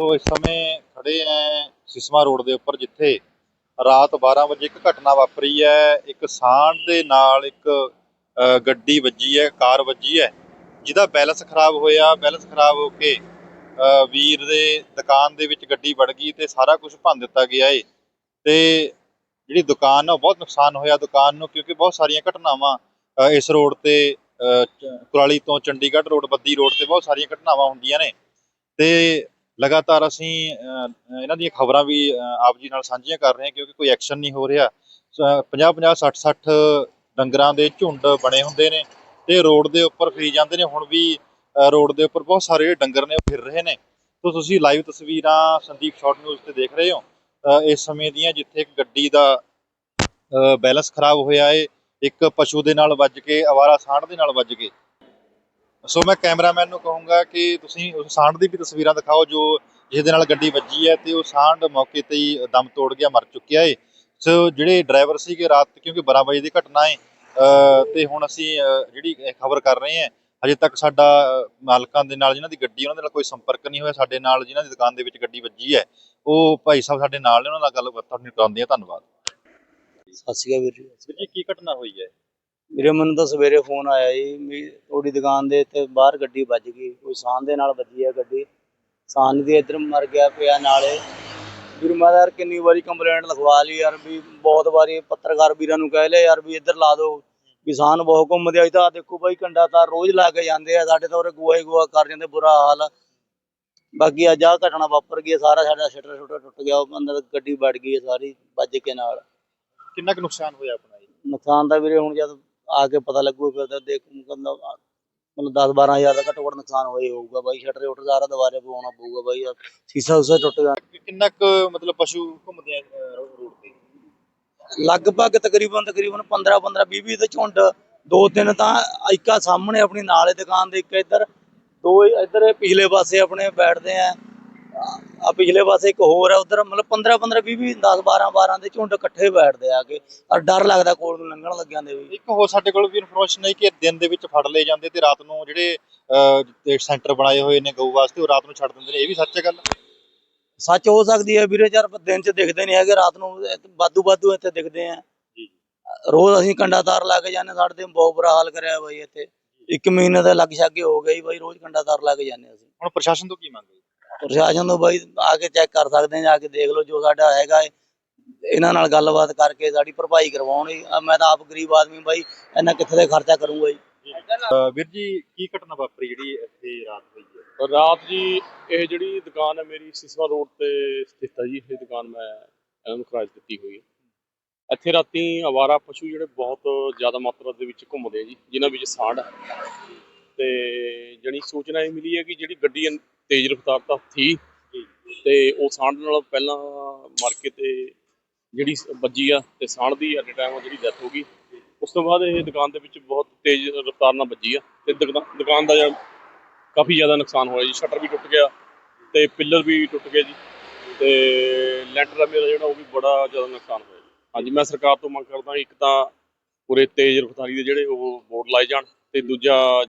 ਸੋ ਇਸ ਸਮੇਂ ਖੜੇ ਐ ਸਿਸਮਾ ਰੋਡ ਦੇ ਉੱਪਰ, ਜਿੱਥੇ ਰਾਤ 12 ਵਜੇ ਇੱਕ ਘਟਨਾ ਵਾਪਰੀ ਹੈ ਇੱਕ ਸਾਂਢ ਦੇ ਨਾਲ ਇੱਕ ਗੱਡੀ ਵੱਜੀ ਹੈ ਕਾਰ ਵੱਜੀ ਹੈ ਜਿਹਦਾ ਬੈਲੈਂਸ ਖਰਾਬ ਹੋਇਆ। ਬੈਲੈਂਸ ਖਰਾਬ ਹੋ ਕੇ ਵੀਰ ਦੇ ਦੁਕਾਨ ਦੇ ਵਿੱਚ ਗੱਡੀ ਵੜ ਗਈ ਤੇ ਸਾਰਾ ਕੁਝ ਭੰਨ ਦਿੱਤਾ ਗਿਆ ਏ। ਤੇ ਜਿਹੜੀ ਦੁਕਾਨ ਆ, ਉਹ ਬਹੁਤ ਨੁਕਸਾਨ ਹੋਇਆ ਦੁਕਾਨ ਨੂੰ, ਕਿਉਂਕਿ ਬਹੁਤ ਸਾਰੀਆਂ ਘਟਨਾਵਾਂ ਇਸ ਰੋਡ ਤੇ ਚ- ਕੁਰਾਲੀ ਤੋਂ ਚੰਡੀਗੜ੍ਹ ਰੋਡ, ਬੱਦੀ ਰੋਡ ਤੇ ਬਹੁਤ ਸਾਰੀਆਂ ਘਟਨਾਵਾਂ ਹੁੰਦੀਆਂ ਨੇ। ਤੇ ਲਗਾਤਾਰ ਅਸੀਂ ਇਹਨਾਂ ਦੀਆਂ ਖਬਰਾਂ ਵੀ ਆਪ ਜੀ ਨਾਲ ਸਾਂਝੀਆਂ ਕਰ ਰਹੇ ਹਾਂ ਕਿਉਂਕਿ ਕੋਈ ਐਕਸ਼ਨ ਨਹੀਂ ਹੋ ਰਿਹਾ। 50 50 60 60 ਡੰਗਰਾਂ ਦੇ ਝੁੰਡ ਬਣੇ ਹੁੰਦੇ ਨੇ ਤੇ ਰੋਡ ਦੇ ਉੱਪਰ ਫਿਰੀ ਜਾਂਦੇ ਨੇ। ਹੁਣ ਵੀ ਰੋਡ ਦੇ ਉੱਪਰ ਬਹੁਤ ਸਾਰੇ ਡੰਗਰ ਨੇ, ਉਹ ਫਿਰ ਰਹੇ ਨੇ। ਤੋ ਤੁਸੀਂ ਲਾਈਵ ਤਸਵੀਰਾਂ ਸੰਦੀਪ ਸ਼ਾਰਟ ਨਿਊਜ਼ ਤੇ ਦੇਖ ਰਹੇ ਹੋ। ਇਸ ਸਮੇਂ ਦੀਆਂ ਜਿੱਥੇ ਇੱਕ ਗੱਡੀ ਦਾ ਬੈਲੈਂਸ ਖਰਾਬ ਹੋਇਆ ਏ, ਇੱਕ ਪਸ਼ੂ ਦੇ ਨਾਲ ਵੱਜ ਕੇ, ਅਵਾਰਾ ਸਾਂਢ ਦੇ ਨਾਲ ਵੱਜ ਕੇ ਸੋ ਮੈਂ ਕੈਮਰਾਮੈਨ ਨੂੰ ਕਹੂੰਗਾ ਕਿ ਤੁਸੀਂ ਉਸ ਸਾਂਢ ਦੀ ਵੀ ਤਸਵੀਰਾਂ ਦਿਖਾਓ ਜੋ ਜਿਸ ਦੇ ਨਾਲ ਗੱਡੀ ਵੱਜੀ ਹੈ ਤੇ ਉਹ ਸਾਂਢ ਮੌਕੇ ਤੇ ਹੀ ਦਮ ਤੋੜ ਗਿਆ ਮਰ ਚੁੱਕਿਆ ਏ। ਸੋ ਜਿਹੜੇ ਡਰਾਈਵਰ ਸੀਗੇ ਰਾਤ ਕਿਉਂਕਿ 12 ਵਜੇ ਦੀ ਘਟਨਾ ਏ ਤੇ ਹੁਣ ਅਸੀਂ ਜਿਹੜੀ ਖਬਰ ਕਰ ਰਹੇ ਹਾਂ ਹਜੇ ਤੱਕ ਸਾਡਾ ਮਾਲਕਾਂ ਦੇ ਨਾਲ ਜਿਨ੍ਹਾਂ ਦੀ ਗੱਡੀ ਉਹਨਾਂ ਦੇ ਨਾਲ ਕੋਈ ਸੰਪਰਕ ਨਹੀਂ ਹੋਇਆ ਸਾਡੇ ਨਾਲ ਜਿਨ੍ਹਾਂ ਦੀ ਦੁਕਾਨ ਦੇ ਵਿੱਚ ਗੱਡੀ ਵੱਜੀ ਹੈ ਉਹ ਭਾਈ ਸਾਹਿਬ ਸਾਡੇ ਨਾਲ ਨੇ ਉਹਨਾਂ ਨਾਲ ਗੱਲ ਤੁਹਾਨੂੰ ਕਰਾਉਂਦੇ ਆ ਧੰਨਵਾਦ। ਸਤਿ ਸ਼੍ਰੀ ਅਕਾਲ ਵੀਰ ਜੀ। ਵੀਰ ਜੀ ਕੀ ਘਟਨਾ ਹੋਈ ਹੈ? ਵੀਰੇ ਮੈਨੂੰ ਤਾਂ ਸਵੇਰੇ ਫੋਨ ਆਇਆ ਜੀ ਵੀ ਤੁਹਾਡੀ ਦੁਕਾਨ ਦੇ ਇੱਥੇ ਬਾਹਰ ਗੱਡੀ ਵੱਜ ਗਈ। ਕੋਈ ਸਾਨ ਦੇ ਨਾਲ ਵੱਜੀ ਹੈ ਗੱਡੀ। ਸਾਨ ਦੀ ਇੱਧਰ ਮਰ ਗਿਆ ਪਿਆ ਨਾਲੇ। ਵੀਰ ਮੈਂ ਤਾਂ ਯਾਰ ਕਿੰਨੀ ਵਾਰੀ ਕੰਪਲੇਂਟ ਲਿਖਵਾ ਲਈ ਯਾਰ ਵੀ ਬਹੁਤ ਵਾਰੀ ਪੱਤਰਕਾਰ ਵੀਰਾਂ ਨੂੰ ਕਹਿ ਲਿਆ ਯਾਰ ਵੀ ਇੱਧਰ ਲਾ ਦਿਓ। ਕਿਸਾਨ ਬਹੁਤ ਘੁੰਮਦੇ ਆ ਤਾਂ ਦੇਖੋ ਬਾਈ ਕੰਡਾ ਤਾਂ ਰੋਜ਼ ਲਾ ਕੇ ਜਾਂਦੇ ਆ ਸਾਡੇ ਤਾਂ ਉਰੇ ਗੋਆ ਹੀ ਗੋਆ ਕਰ ਜਾਂਦੇ ਬੁਰਾ ਹਾਲ। ਆ। ਬਾਕੀ ਅੱਜ ਆਹ ਘਟਨਾ ਵਾਪਰ ਗਈ ਸਾਰਾ ਸਾਡਾ ਸ਼ਟਰ ਸ਼ੁਟਰ ਟੁੱਟ ਗਿਆ ਉਹ ਅੰਦਰ ਗੱਡੀ ਵੜ ਗਈ ਸਾਰੀ ਵੱਜ ਕੇ ਨਾਲ। ਕਿੰਨਾ ਕੁ ਨੁਕਸਾਨ ਹੋਇਆ ਆਪਣਾ ਜੀ? ਨੁਕਸਾਨ ਦਾ ਵੀਰੇ ਹੁਣ ਜਦ ਆ ਕੇ ਪਤਾ ਲੱਗੂ ਫਿਰ ਤਾਂ ਦੇਖ ਮਤਲਬ ਮਤਲਬ 10 12000 ਦਾ ਘੱਟੋ ਘੱਟ ਨੁਕਸਾਨ ਹੋਇਆ ਹੋਊਗਾ ਬਾਈ। ਸ਼ਟਰ ਸ਼ੁਟਰ ਸਾਰਾ ਦੁਬਾਰੇ ਪਵਾਉਣਾ ਪਊਗਾ ਬਾਈ। ਸੀਸਾ ਉਸਾ ਟੁੱਟ ਗਿਆ। ਕਿੰਨਾ ਕੁ ਮਤਲਬ ਪਸ਼ੂ ਘੁੰਮਦੇ ਆ ਰੋਡ ਤੇ? ਲਗਭਗ ਤਕਰੀਬਨ ਤਕਰੀਬਨ 15 15 20 20 ਦੇ ਝੁੰਡ। ਦੋ ਤਿੰਨ ਤਾਂ ਇੱਕਾ ਸਾਹਮਣੇ ਆਪਣੀ ਨਾਲੇ ਦੁਕਾਨ ਦੇ ਇੱਕ ਇੱਧਰ। ਦੋ ਇੱਧਰ ਪਿਛਲੇ ਪਾਸੇ ਆਪਣੇ ਬੈਠਦੇ ਆ। ਆ ਪਿਛਲੇ ਪਾਸੇ ਇੱਕ ਹੋਰ ਆ ਉਧਰ ਮਤਲਬ 15 15 20 20 10 12 12 ਦੇ ਝੁੰਡ ਇਕੱਠੇ ਬੈਠਦੇ ਆ ਕੇ ਔਰ ਡਰ ਲੱਗਦਾ ਕੋਲ ਨੂੰ ਲੰਘਣ ਲੱਗਿਆਂ ਦੇ ਵੀ। ਇੱਕ ਹੋਰ ਸਾਡੇ ਕੋਲ ਵੀ ਇਨਫੋਰਮੇਸ਼ਨ ਹੈ ਕਿ ਦਿਨ ਦੇ ਵਿੱਚ ਫੜ ਲਏ ਜਾਂਦੇ ਤੇ ਰਾਤ ਨੂੰ ਜਿਹੜੇ ਸੈਂਟਰ ਬਣਾਏ ਹੋਏ ਨੇ ਗਊ ਵਾਸਤੇ ਉਹ ਰਾਤ ਨੂੰ ਛੱਡ ਦਿੰਦੇ ਨੇ। ਇਹ ਵੀ ਸੱਚ ਹੈ ਗੱਲ? ਸੱਚ ਹੋ ਸਕਦੀ ਹੈ ਵੀਰੇ ਯਾਰ ਦਿਨ ਚ ਦਿਖਦੇ ਨਹੀਂ ਹੈਗੇ ਰਾਤ ਨੂੰ ਬਾਦੂ ਬਾਦੂ ਇੱਥੇ ਦਿਖਦੇ ਆ। ਰੋਜ਼ ਅਸੀਂ ਕੰਡਾ ਤਾਰ ਲਾ ਕੇ ਜਾਂਦੇ ਸਾਡੇ ਤੇ ਬਹੁਤ ਬੁਰਾ ਹਾਲ ਕਰਿਆ ਬਾਈ ਇੱਥੇ। ਇੱਕ ਮਹੀਨੇ ਦਾ ਲੱਗ ਛਾਗੇ ਹੋ ਗਈ ਬਾਈ ਰੋਜ਼ ਕੰਡਾ ਤਾਰ ਲਾ ਕੇ ਜਾਂਦੇ ਅਸੀਂ। ਹੁਣ ਪ੍ਰਸ਼ਾਸਨ ਤੋਂ ਕੀ ਮੰਗ ਹੈ? ਪ੍ਰਸ਼ਾਸਨ ਤੋਂ ਬਾਈ ਆ ਕੇ ਚੈੱਕ ਕਰ ਸਕਦੇ ਆ ਜਾ ਕੇ ਦੇਖ ਲਓ ਜੋ ਸਾਡਾ ਹੈਗਾ ਏ। ਇਹਨਾਂ ਨਾਲ ਗੱਲਬਾਤ ਕਰਕੇ ਸਾਡੀ ਭਰਪਾਈ ਕਰਵਾਉਣੀ। ਆ ਮੈਂ ਤਾਂ ਆਪ ਗਰੀਬ ਆਦਮੀ ਬਾਈ ਇਹਨਾਂ ਕਿੱਥੇ ਦੇ ਖਰਚਾ ਕਰੂੰਗਾ ਜੀ? ਵੀਰ ਜੀ ਕੀ ਘਟਨਾ ਵਾਪਰੀ ਜਿਹੜੀ ਇੱਥੇ ਰਾਤ ਹੋਈ ਹੈ? ਰਾਤ ਜੀ ਇਹ ਜਿਹੜੀ ਦੁਕਾਨ ਹੈ ਮੇਰੀ ਸਿਸਵਾ ਰੋਡ ਤੇ ਸਥਿਤ ਹੈ ਜੀ ਇਹ ਦੁਕਾਨ ਮੈਂ ਇਹਨਾਂ ਨੂੰ ਕਿਰਾਏ ਦਿੱਤੀ ਹੋਈ ਹੈ। ਇੱਥੇ ਰਾਤੀ ਆਵਾਰਾ ਪਸ਼ੂ ਜਿਹੜੇ ਬਹੁਤ ਜ਼ਿਆਦਾ ਮਾਤਰਾ ਦੇ ਵਿੱਚ ਘੁੰਮਦੇ ਆ ਜੀ ਜਿਨ੍ਹਾਂ ਵਿੱਚ ਸਾਂਢ ਹੈ। ਤੇ ਜਣੀ ਸੂਚਨਾ ਇਹ ਮਿਲੀ ਹੈ ਕਿ ਜਿਹੜੀ ਗੱਡੀ ਤੇਜ਼ ਰਫ਼ਤਾਰ ਤਾਂ ਥੀ ਤੇ ਉਹ ਸਾਂਢ ਨਾਲ ਪਹਿਲਾਂ ਮਰ ਕੇ ਤੇ ਜਿਹੜੀ ਸ- ਵੱਜੀ ਆ ਤੇ ਸਾਂਢ ਦੀ ਐਟ ਟਾਈਮ ਜਿਹੜੀ ਡੈਥ ਹੋ ਗਈ। ਉਸ ਤੋਂ ਬਾਅਦ ਇਹ ਦੁਕਾਨ ਦੇ ਵਿੱਚ ਬਹੁਤ ਤੇਜ਼ ਰਫ਼ਤਾਰ ਨਾਲ ਵੱਜੀ ਆ ਤੇ ਦੁਕਾ- ਦੁਕਾਨ ਦਾ ਜਿਹੜਾ ਕਾਫੀ ਜ਼ਿਆਦਾ ਨੁਕਸਾਨ ਹੋਇਆ ਜੀ। ਸ਼ਟਰ ਵੀ ਟੁੱਟ ਗਿਆ ਤੇ ਪਿੱਲਰ ਵੀ ਟੁੱਟ ਗਏ ਜੀ। ਤੇ ਲੈਂਟਰ ਦਾ ਮੇਰਾ ਜਿਹੜਾ ਉਹ ਵੀ ਬੜਾ ਜ਼ਿਆਦਾ ਨੁਕਸਾਨ ਹੋਇਆ ਜੀ। ਹਾਂਜੀ ਮੈਂ ਸਰਕਾਰ ਤੋਂ ਮੰਗ ਕਰਦਾ ਇੱਕ ਤਾਂ ਪੂਰੇ ਤੇਜ਼ ਰਫ਼ਤਾਰੀ ਦੇ ਜਿਹੜੇ ਉਹ ਬੋਰਡ ਲਾਏ ਜਾਣ ਤੇ ਦੂਜਾ